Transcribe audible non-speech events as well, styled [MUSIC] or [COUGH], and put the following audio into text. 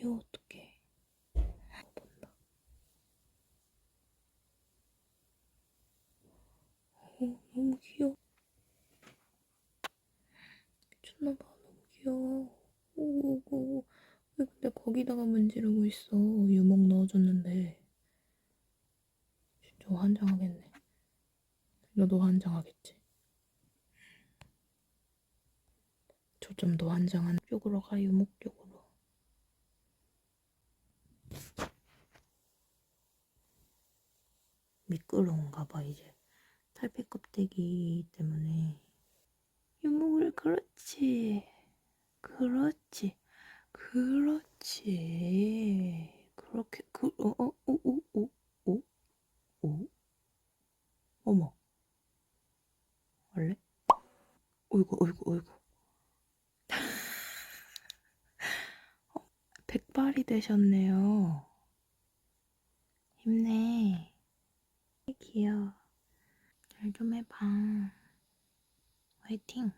귀여워, 어떡해. 본다. 어, 너무 귀여워. 미쳤나봐, 너무 귀여워. 오오오. 왜 근데 거기다가 문지르고 있어? 유목 넣어줬는데. 진짜 환장하겠네. 너도 환장하겠지? 저 좀 더 환장한 쪽으로 가, 유목 쪽으로. 미끄러운가 봐, 이제. 탈피 껍데기 때문에. 유목을, 그렇지. 그렇지. 그렇지. 그렇게, 그, 어, 어, 오, 오, 오, 오, 오. 어머. 원래? 어이구, 어이구, 어이구. [LAUGHS] 어, 백발이 되셨네요. 힘내. 귀여워. 잘 좀 해봐. 화이팅!